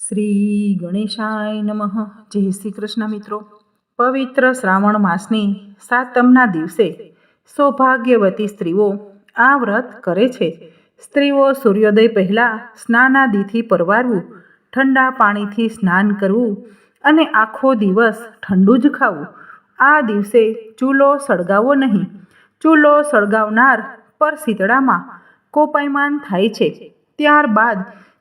શ્રી ગણેશાય નમઃ. જય શ્રી કૃષ્ણ મિત્રો. પવિત્ર શ્રાવણ માસની સાતમના દિવસે સૌભાગ્યવતી સ્ત્રીઓ આ વ્રત કરે છે. સ્ત્રીઓ સૂર્યોદય પહેલાં સ્નાનાદિથી પરવારવું, ઠંડા પાણીથી સ્નાન કરવું અને આખો દિવસ ઠંડુ જ ખાવું. આ દિવસે ચૂલો સળગાવો નહીં. ચૂલો સળગાવનાર પર શીતળામાં કોપાયમાન થાય છે. ત્યારબાદ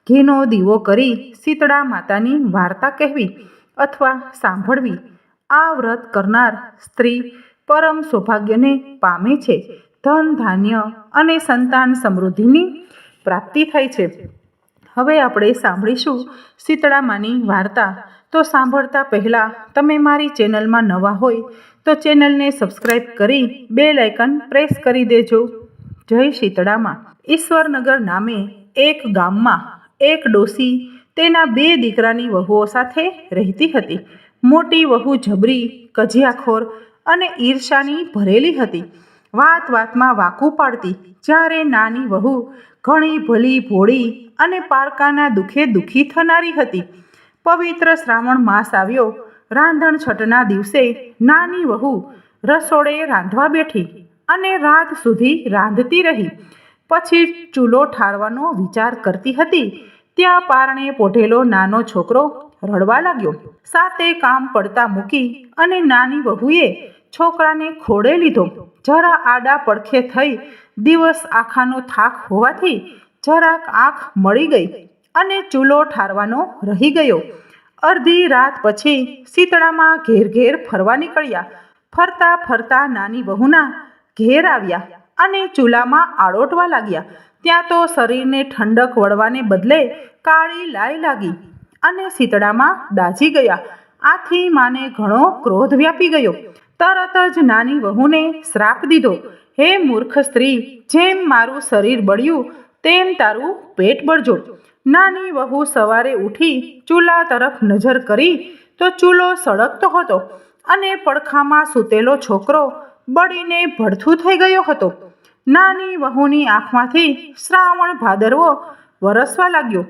ઘીનો દીવો કરી શીતળા માતાની વાર્તા કહેવી અથવા સાંભળવી. આ વ્રત કરનાર સ્ત્રી પરમ સૌભાગ્યને પામે છે. ધન, ધાન્ય અને સંતાન સમૃદ્ધિની પ્રાપ્તિ થાય છે. હવે આપણે સાંભળીશું શીતળામાની વાર્તા. તો સાંભળતા પહેલાં તમે મારી ચેનલમાં નવા હોય તો ચેનલને સબસ્ક્રાઈબ કરી બે લાઇકન પ્રેસ કરી દેજો. જય શીતળામાં. ઈશ્વરનગર નામે એક ગામમાં એક ડોસી તેના બે દીકરાની વહુઓ સાથે રહેતી હતી. મોટી વહુ જબરી, કજિયાખોર અને ઈર્ષાની ભરેલી હતી. વાત વાતમાં વાકું પાડતી, જ્યારે નાની વહુ ઘણી ભલી, ભોળી અને પારકાના દુઃખે દુઃખી થનારી હતી. પવિત્ર શ્રાવણ માસ આવ્યો, રાંધણ છઠના દિવસે નાની વહુ રસોડે રાંધવા બેઠી અને રાત સુધી રાંધતી રહી. પછી ચૂલો ઠારવાનો વિચાર કરતી હતી ત્યાં પારણે પોઢેલો નાનો છોકરો રડવા લાગ્યો. સાતે કામ પડતા મૂકી અને નાની વહુએ છોકરાને ખોડે લીધો. જરા આડા પડખે થઈ દિવસ આખાનો થાક હોવાથી જરાક આંખ મળી ગઈ અને ચૂલો ઠારવાનો રહી ગયો. અડધી રાત પછી શીતળામાં ઘેર ઘેર ફરવા નીકળ્યા. ફરતા ફરતા નાની વહુના ઘેર આવ્યા. અને ચૂલામાં આળોટવા લાગ્યા. ત્યાં તો શરીરને ઠંડક વળવાને બદલે કાળી લાઈ લાગી અને શીતળામાં દાઝી ગયા. આથી માને ઘણો ક્રોધ વ્યાપી ગયો. તરત જ નાની વહુને શ્રાપ દીધો, હે મૂર્ખ સ્ત્રી, જેમ મારું શરીર બળ્યું, તેમ તારું પેટ બળજો. નાની વહુ સવારે ઉઠી ચૂલા તરફ નજર કરી તો ચૂલો સળગતો હતો અને પડખામાં સૂતેલો છોકરો બળીને ભડથું થઈ ગયો હતો. નાની વહુની આંખમાંથી શ્રાવણ ભાદરવો વરસવા લાગ્યો.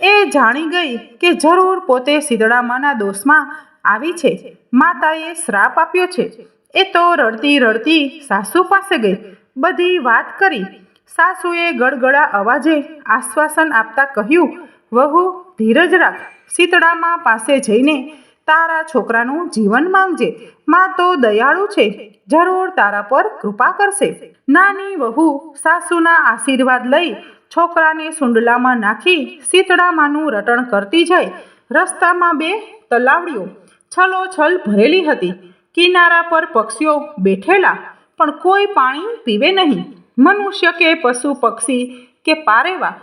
એ જાણી ગઈ કે જરૂર પોતે સીધડામાના દોષમાં આવી છે. માતાએ શ્રાપ આપ્યો છે. એ તો રડતી રડતી સાસુ પાસે ગઈ. બધી વાત કરી. સાસુએ ગળગળા અવાજે આશ્વાસન આપતા કહ્યું, વહુ, ધીરજ રાખ. સીતળામાં પાસે જઈને તારા છોકરાનું જીવન માંગજે. માં તો દયાળુ છે. જરૂર તારા પર કૃપા કરશે. નાની વહુ સાસુના આશીર્વાદ લઈ છોકરાને સુંડલામાં નાખી શીતળામાંનું રટણ કરતી જાય રસ્તામાં બે તલાવડીઓ છલોછલ ભરેલી હતી. કિનારા પર પક્ષીઓ બેઠેલા, પણ કોઈ પાણી પીવે નહીં. મનુષ્ય કે પશુ પક્ષી કે પારેવા,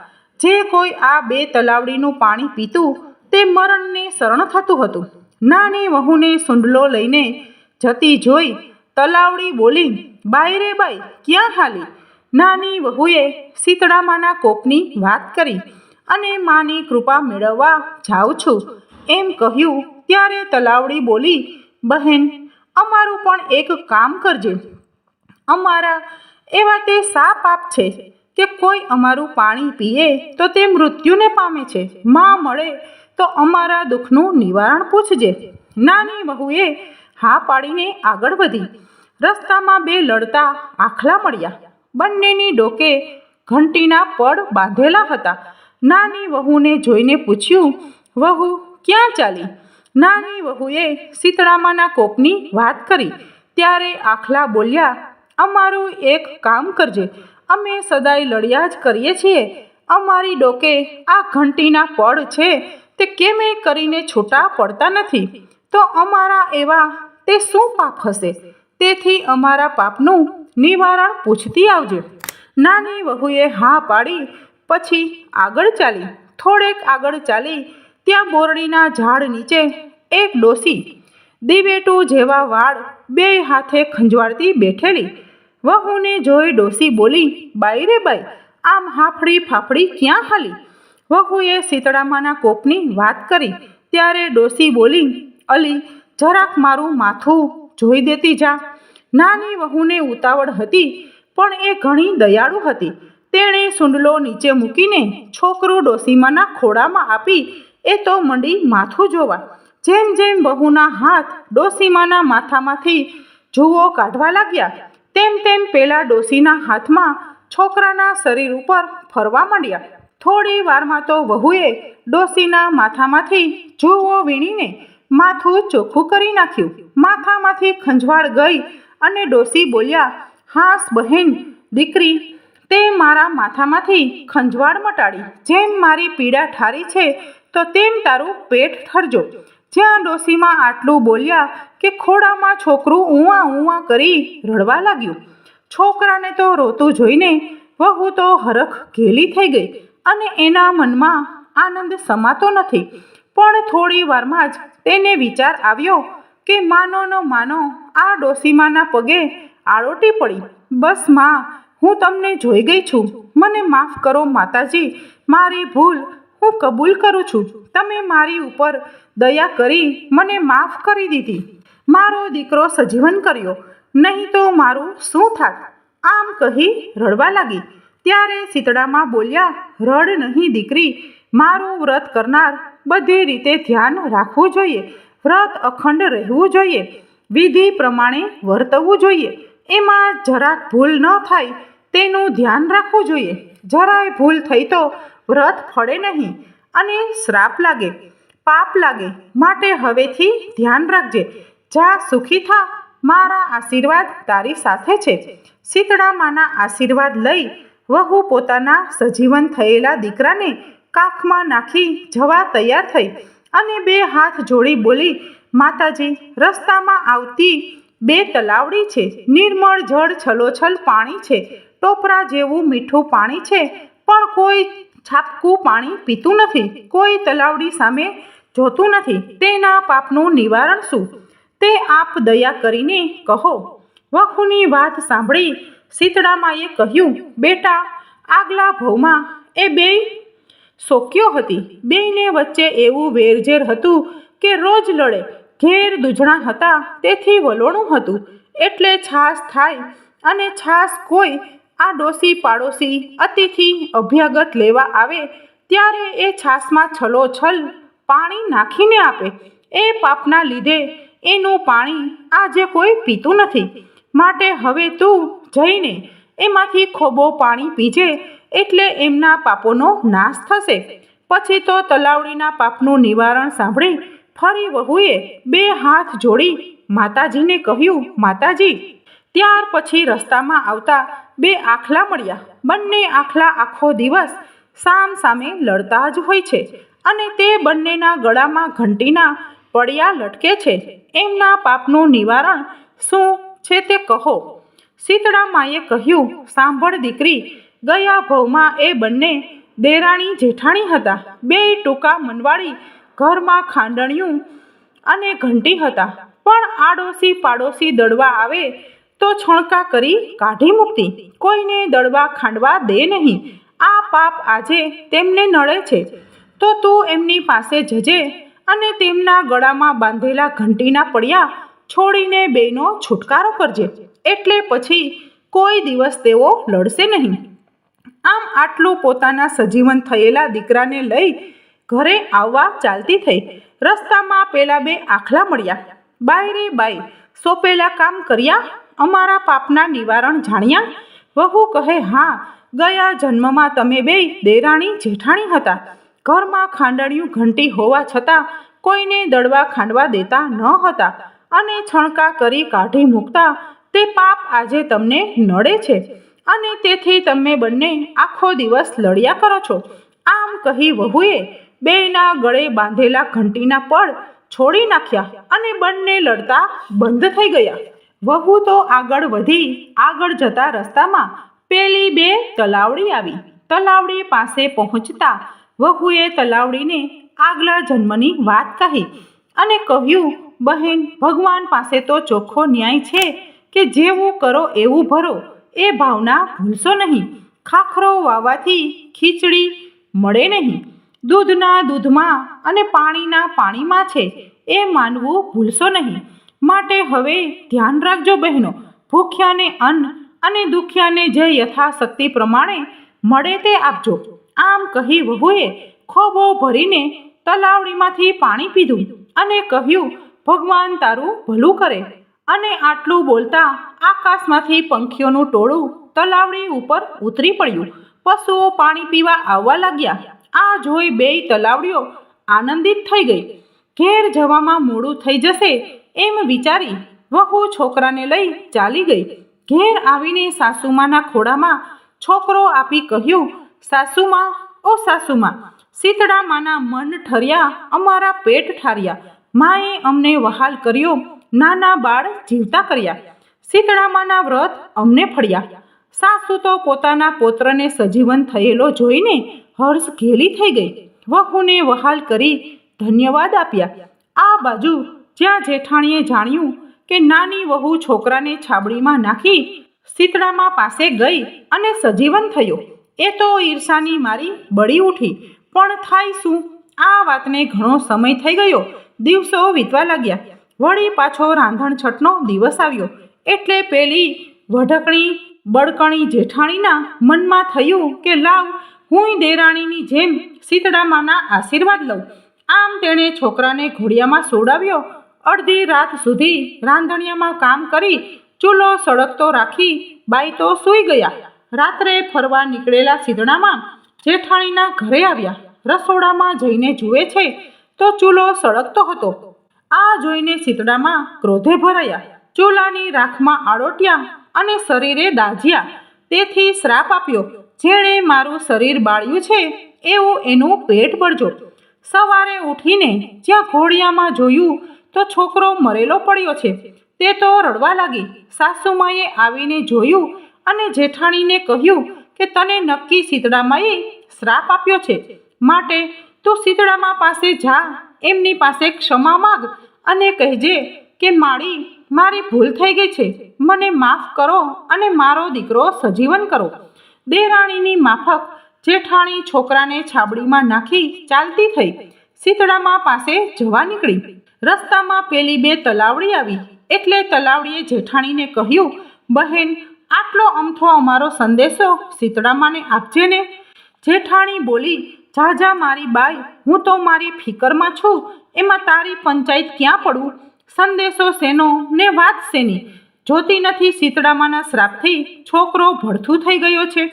જે કોઈ આ બે તલાવડીનું પાણી પીતું તે મરણને શરણ થતું હતું. નાની વહુને સુંડલો લઈને જતી જોઈ તલાવડી બોલી, બાઈ રે બાઈ, ક્યાં હાલી? નાની વહુએ શીતળામાના કોપની વાત કરી, અને માની કૃપા મેળવવા જાઉં છું. એમ કહ્યું. ત્યારે તલાવડી બોલી, બહેન, અમારું પણ એક કામ કરજે. અમારા એવા તે સા પાપ છે કે કોઈ અમારું પાણી પીએ તો તે મૃત્યુને પામે છે. માં મળે તો અમારા દુઃખનું નિવારણ પૂછજે. નાની વહુએ હા પાડીને આગળ વધી. રસ્તામાં બે લડતા આખલા મળ્યા બંનેની ડોકે ઘંટીના પડ બાંધેલા હતા. નાની વહુને જોઈને પૂછ્યું, વહુ, ક્યાં ચાલી? નાની વહુએ શીતળામાના કોપની વાત કરી. ત્યારે આખલા બોલ્યા, અમારું એક કામ કરજે. અમે સદાય લડ્યા જ કરીએ છીએ. અમારી ડોકે આ ઘંટીના પડ છે. તે કેમે કરીને છૂટા પડતા નથી? તો અમારા એવા તે શું પાપ હશે? તેથી અમારા પાપનું નિવારણ પૂછતી આવજે. નાની વહુએ હા પાડી, પછી આગળ ચાલી. થોડેક આગળ ચાલી, ત્યાં બોરડીના ઝાડ નીચે એક ડોસી દિવેટું જેવા વાળ બે હાથે ખંજવાળતી બેઠેલી. વહુને જોઈ ડોસી બોલી, બાઈ રે બાઈ, આમ હાફડી ફાફડી ક્યાં હાલી? વહુએ શીતળામાના કોપની વાત કરી. ત્યારે ડોસી બોલી, અલી, જરાક મારું માથું જોઈ દેતી જા. નાની વહુને ઉતાવળ હતી, પણ એ ઘણી દયાળુ હતી. તેણે સુંડલો નીચે મૂકીને છોકરું ડોસીમાના ખોળામાં આપી, એ તો મંડી માથું જોવા. જેમ જેમ બહુના હાથ ડોસીમાના માથામાંથી જુઓ કાઢવા લાગ્યા, તેમ તેમ પેલા ડોસીના હાથમાં છોકરાના શરીર ઉપર ફરવા માંડ્યા. થોડી વારમાં તો વહુએ ડોસીના માથામાંથી જુઓ વીણીને માથું ચોખ્ખું કરી નાખ્યું. માથામાંથી ખંજવાળ ગઈ અને ડોસી બોલ્યા, હાસ બહેન, દીકરી, તે મારા માથામાંથી ખંજવાળ મટાડી. જેમ મારી પીડા ઠારી છે, તો તેમ તારું પેટ ઠરજો. જ્યાં ડોસીમાં આટલું બોલ્યા કે ખોડામાં છોકરું ઊંઆ ઊંઆ કરી રડવા લાગ્યું. છોકરાને તો રોતું જોઈને વહુ તો હરખ ઘેલી થઈ ગઈ. અને એના મનમાં આનંદ સમાતો નથી. પણ થોડી વારમાં જ તેને વિચાર આવ્યો કે માનો નો માનો આ ડોસીમાના પગે આળોટી પડી. બસમાં, હું તમને જોઈ ગઈ છું. મને માફ કરો માતાજી. મારી ભૂલ હું કબૂલ કરું છું. તમે મારી ઉપર દયા કરી મને માફ કરી દીધી. મારો દીકરો સજીવન કર્યો. નહીં તો મારું શું થાત? આમ કહી રડવા લાગી. ત્યારે શીતળામાં બોલ્યા, રડ નહીં દીકરી, મારું વ્રત કરનાર બધી રીતે ધ્યાન રાખવું જોઈએ, વ્રત અખંડ રહેવું જોઈએ, વિધિ પ્રમાણે વર્તવું જોઈએ, એમાં જરાક ભૂલ ન થાય તેનું ધ્યાન રાખવું જોઈએ. જરાય ભૂલ થઈ તો વ્રત ફળે નહીં અને શ્રાપ લાગે, પાપ લાગે, માટે હવેથી ધ્યાન રાખજે. જા સુખી થા, મારા આશીર્વાદ તારી સાથે છે. શીતળામાના આશીર્વાદ લઈ વહુ પોતાના સજીવન થયેલા દીકરાને કાખમાં નાખી જવા તૈયાર થઈ અને બે હાથ જોડી બોલી, માતાજી, રસ્તામાં આવતી બે તલાવડી છે. નિર્મળ જળ છલોછલ પાણી છે. ટોપરા જેવું મીઠું પાણી છે, પણ કોઈ છાપકું પાણી પીતું નથી. કોઈ તલાવડી સામે જોતું નથી. તેના પાપનું નિવારણ શું? તે આપ દયા કરીને કહો. વખુની વાત સાંભળી શીતળામાએ કહ્યું, બેટા, આગલા ભવમાં એ બે સોક્યો હતી. બેયને વચ્ચે એવું વેરઝેર હતું કે રોજ લડે. ઘેર દૂધણા હતા, તેથી વલોણું હતું. એટલે છાસ થાય અને છાસ કોઈ આ ડોસી પાડોશી અતિથિ અભ્યાગત લેવા આવે, ત્યારે એ છાસમાં છલોછલ પાણી નાખીને આપે. એ પાપના લીધે એનું પાણી આજે કોઈ પીતું નથી. માટે હવે તું જઈને એમાંથી ખોબો પાણી પીજે એટલે એમના પાપોનો નાશ થશે. પછી તો તલાવડીના પાપનું નિવારણ સાંભળી ફરી વહુએ બે હાથ જોડી માતાજીને કહ્યું, માતાજી. ત્યાર પછી રસ્તામાં આવતા બે આખલા મળ્યા. બંને આખલા આખો દિવસ સામ સામે લડતા જ હોય છે અને તે બંનેના ગળામાં ઘંટીના પડ્યા લટકે છે. એમના પાપનું નિવારણ શું છે તે કહો. શીતળા માએ કહ્યું, સાંભળ દીકરી, ગયા ભવમાં એ બંને દેરાણી જેઠાણી હતા. બે ટૂંકા મનવાળી, ઘરમાં ખાંડણિયું અને ઘંટી હતા. પણ આડોશી પાડોશી દળવા આવે તો છણકા કરી કાઢી મૂકતી. કોઈને દળવા ખાંડવા દે નહીં. આ પાપ આજે તેમને નડે છે. તો તું એમની પાસે જજે અને તેમના ગળામાં બાંધેલા ઘંટીના પડ્યા છોડીને બેનો છુટકારો કરજે. એટલે પછી કોઈ દિવસ તેઓ લડશે નહીં. આમ આટલું પોતાના સજીવન થયેલા દીકરાને લઈ ઘરે આવવા ચાલતી થઈ. રસ્તામાં પેલા બે આખલા મળ્યા. બાઈ રે બાઈ સોંપેલા કામ કર્યા? અમારા પાપના નિવારણ જાણ્યા? વહુ કહે, હા, ગયા જન્મમાં તમે બે દેરાણી જેઠાણી હતા. ઘરમાં ખાંડણિયું ઘંટી હોવા છતાં કોઈને દડવા ખાંડવા દેતા ન હતા. અને છણકા કરી કાઢી મૂકતા તે પાપ આજે તમને નડે છે. અને તેથી તમે બંને આખો દિવસ લડ્યા કરો છો. આમ કહી વહુએ બેયના ગળે બાંધેલા ઘંટીના પડ છોડી નાખ્યા અને બંને લડતા બંધ થઈ ગયા. વહુ તો આગળ વધી આગળ જતા રસ્તામાં પેલી બે તલાવડી આવી. તલાવડી પાસે પહોંચતા વહુએ તલાવડીને આગલા જન્મની વાત કહી અને કહ્યું, બહેન, ભગવાન પાસે તો ચોખ્ખો ન્યાય છે. કે જેવું કરો એવું ભરો, એ ભાવના ભૂલશો નહીં. ખાખરો વાવાથી ખીચડી મળે નહીં. દૂધના દૂધમાં અને પાણીના પાણીમાં છે, એ માનવું ભૂલશો નહીં. માટે હવે ધ્યાન રાખજો બહેનો, ભૂખ્યાને અન્ન અને દુખ્યાને જે યથાશક્તિ પ્રમાણે મળે તે આપજો. આમ કહી વહુએ ખોબો ભરીને તલાવડીમાંથી પાણી પીધું અને કહ્યું, ભગવાન તારું ભલું કરે. અને આટલું બોલતા આકાશમાંથી પંખીઓનું ટોળું તલાવડી ઉપર ઉતરી પડ્યું. પશુઓ પાણી પીવા આવવા લાગ્યા. આ જોઈ બેય તલાવડીઓ આનંદિત થઈ ગઈ. ઘેર જવામાં મોડું થઈ જશે એમ વિચારી વહુ છોકરાને લઈ ચાલી ગઈ. ઘેર આવીને સાસુમાના ખોડામાં છોકરો આપી કહ્યું, સાસુમાં, ઓ સાસુમાં, શીતળામાના મન ઠર્યા, અમારા પેટ ઠાર્યા. માએ અમને વહાલ કર્યો. નાના બાળ જીવતા કર્યા. શીતળામાના વ્રત અમને ફળ્યા. સાસુ તો પોતાના પોત્રને સજીવન થયેલો જોઈને હર્ષ ઘેલી થઈ ગઈ. વહુને વહાલ કરી ધન્યવાદ આપ્યા. આ બાજુ જ્યાં જેઠાણીએ જાણ્યું કે નાની વહુ છોકરાને છાબડીમાં નાખી શીતળામાં પાસે ગઈ અને સજીવન થયો. એ તો ઈર્ષાની મારી બળી ઉઠી. પણ થાય શું? આ વાતને ઘણો સમય થઈ ગયો. દિવસો વીતવા લાગ્યા. વળી પાછો રાંધણ છઠનો દિવસ આવ્યો. એટલે પેલી વઢકણી, બળકણી જેઠાણીના મનમાં થયું કે લાવ, હું દેરાણીની જેમ શીતળામાના આશીર્વાદ લઉં. આમ તેણે છોકરાને ઘોડિયામાં સોડાવ્યો. અડધી રાત સુધી રાંધણિયામાં કામ કરી ચૂલો સળગતો રાખી બાઈ તો સૂઈ ગયા. રાત્રે ફરવા નીકળેલા સીધડામાં જેઠાણીના ઘરે આવ્યા. રસોડામાં જઈને જુએ છે તો ચૂલો સળગતો હતો. આ જોઈને શીતળામાં ક્રોધે ભરાયા. ચૂલાની રાખમાં આડોટ્યા અને શરીરે દાઝ્યા. તેથી શ્રાપ આપ્યો, જેણે મારું શરીર બાળ્યું છે, એવું એનું પેટ ભરજો સવારે ઉઠીને જ્યાં ઘોડિયામાં જોયું તો છોકરો મરેલો પડ્યો છે. તે તો રડવા લાગી. સાસુમાએ આવીને જોયું અને જેઠાણીને કહ્યું કે તને નક્કી શીતળામાએ શ્રાપ આપ્યો છે. માટે તું શીતળામા પાસે જા, એમની પાસે ક્ષમા માગ. અને કહેજે કે માળી, મારી ભૂલ થઈ ગઈ છે. મને માફ કરો અને મારો દીકરો સજીવન કરો. દેરાણીની માફક જેઠાણી છોકરાને છાબડીમાં નાખી ચાલતી થઈ. શીતળામાં પાસે જવા નીકળી. રસ્તામાં પેલી બે તલાવડી આવી. એટલે તલાવડીએ જેઠાણીને કહ્યું, બહેન, આટલો અમથો અમારો સંદેશો શીતળામાને આપજે ને. જેઠાણી બોલી જા જા મારી બાઈ, હું તો મારી ફિકરમાં છું. એમાં તારી પંચાયત ક્યાં પડું સંદેશો શેનો ને વાત શેની? જોતી નથી શીતળામાના શ્રાપથી છોકરો ભડથું થઈ ગયો છે.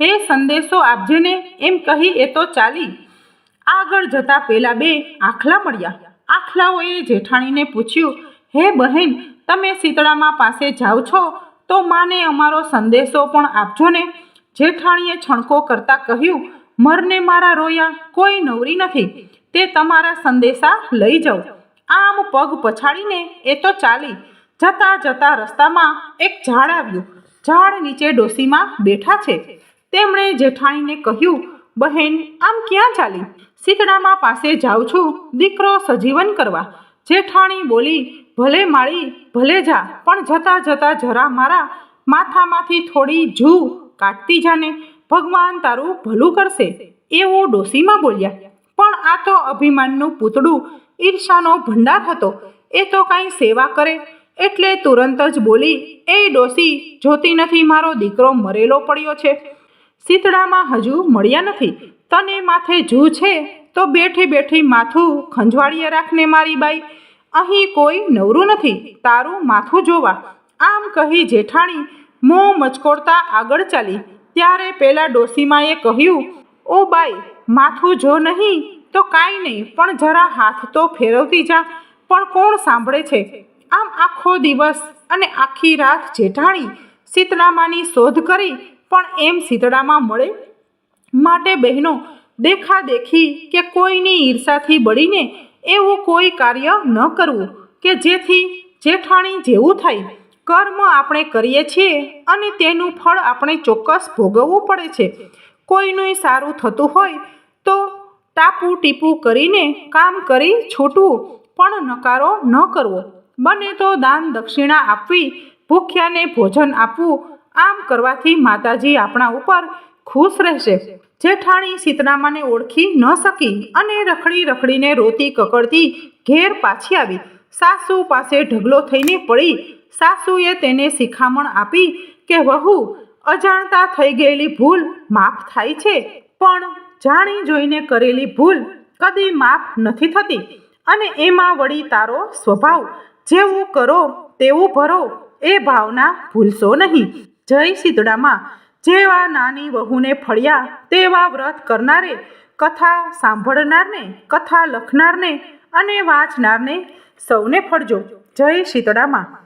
હે સંદેશો આપજે ને એમ કહી એ તો ચાલી. આગળ જતા પેલા બે આખલા મળ્યા. આખલાઓએ જેઠાણીને પૂછ્યું, હે બહેન, તમે શીતળામા પાસે જાઓ છો? તો માને અમારો સંદેશો પણ આપજો ને. જેઠાણીએ છણકો કરતા કહ્યું મરને મારા રોયા કોઈ નવરી નથી. તે તમારા સંદેશા લઈ જાઓ. આમ પગ પછાડીને એ તો ચાલી જતા જતા રસ્તામાં એક ઝાડ આવ્યું. ઝાડ નીચે ડોસીમાં બેઠા છે. તેમણે જેઠાણીને કહ્યું, બહેન, આમ ક્યાં ચાલી? શીતળામાં પાસે જાઉં છું, દીકરો સજીવન કરવા. જેઠાણી બોલી, ભલે માળી, ભલે જા, પણ જતા જતા જરા મારા માથામાંથી થોડી જૂ કાઢતી જાને. ભગવાન તારું ભલું કરશે, એવો ડોસીમાં બોલ્યા. પણ આ તો અભિમાનનું પૂતળું, ઈર્ષાનો ભંડાર હતો. એ તો કાંઈ સેવા કરે, એટલે તુરંત જ બોલી, એ ડોસી જોતી નથી મારો દીકરો મરેલો પડ્યો છે. શીતળામાં હજુ મળ્યા નથી. તને માથે જૂ છે, તો બેઠી બેઠી માથું ખંજવાળીએ રાખને મારી બાઈ. અહીં કોઈ નવરું નથી, તારું માથું જોવા. આમ કહી જેઠાણી મોં મચકોડતા આગળ ચાલી. ત્યારે પેલા ડોસીમાએ કહ્યું, ઓ બાઈ, માથું જો નહીં તો કાંઈ નહીં, પણ જરા હાથ તો ફેરવતી જા. પણ કોણ સાંભળે છે? આમ આખો દિવસ અને આખી રાત જેઠાણી શીતળામાની શોધ કરી, પણ એમ શીતળામાં મળે? માટે બહેનો દેખાદેખી કે કોઈની ઈર્ષાથી બળીને એવું કોઈ કાર્ય ન કરવું કે જેથી જેઠાણી જેવું થાય. કર્મ આપણે કરીએ છીએ અને તેનું ફળ આપણે ચોક્કસ ભોગવવું પડે છે. કોઈનું સારું થતું હોય તો ટાપુ ટીપું કરીને કામ કરી છૂટવું, પણ નકારો ન કરવો. બને તો દાન દક્ષિણા આપવી, ભૂખ્યાને ભોજન આપવું, આમ કરવાથી માતાજી આપણા ઉપર ખુશ રહેશે. જેઠાણી સીતરામાને ઓળખી ન શકી અને રખડી રખડીને રોતી કકડતી ઘેર પાછી આવી. સાસુ પાસે ઢગલો થઈને પડી સાસુએ તેને શિખામણ આપી કે, વહુ, અજાણતા થઈ ગયેલી ભૂલ માફ થાય છે, પણ જાણી જોઈને કરેલી ભૂલ કદી માફ નથી થતી અને એમાં વળી તારો સ્વભાવ. જેવું કરો, તેવું ભરો, એ ભાવના ભૂલશો નહીં. જય શીતળામાં, જેવા નાની વહુને ફળ્યા, તેવા વ્રત કરનારે, કથા સાંભળનારને, કથા લખનારને અને વાંચનારને સૌને ફળજો. જય શીતળામાં.